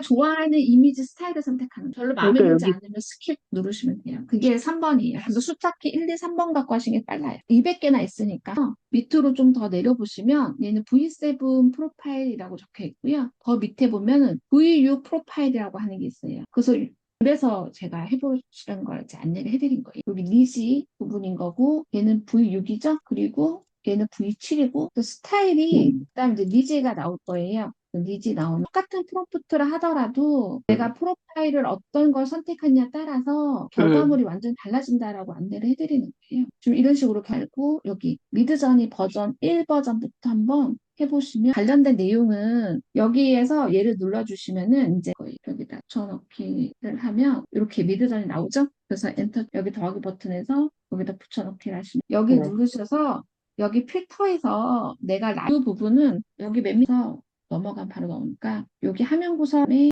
좋아하는 이미지 스타일을 선택하는 거예요. 별로 마음에 그러니까 들지 여기- 않으면 스킵 누르시면 돼요. 그게 3번이에요. 그래서 숫자키 1, 2, 3번 갖고 하시는 게 빨라요. 200개나 있으니까 밑으로 좀 더 내려보시면 얘는 V7 프로파일이라고 적혀 있고요. 더 밑에 보면은 V6 프로파일이라고 하는 게 있어요. 그래서 그래서 제가 해보시는 걸 이제 안내를 해드린 거예요. 여기 리지 부분인 거고 얘는 V6이죠. 그리고 얘는 V7이고 또 스타일이 음. 그다음 이제 리지가 나올 거예요. 그 리지 나오면 똑같은 프롬프트를 하더라도 내가 프로파일을 어떤 걸 선택하냐에 따라서 결과물이 완전 달라진다라고 안내를 해드리는 거예요. 지금 이런 식으로 갈고 여기 미드저니 버전 1 버전부터 한번 해보시면 관련된 내용은 여기에서 얘를 눌러주시면은 이제 거의 여기다 붙여넣기를 하면 이렇게 미드전이 나오죠? 그래서 엔터 여기 더하기 버튼에서 여기다 붙여넣기를 하시면 여기 네. 누르셔서 여기 필터에서 내가 라이브 부분은 여기 맨 밑에서 넘어가면 바로 나오니까 여기 화면 구성에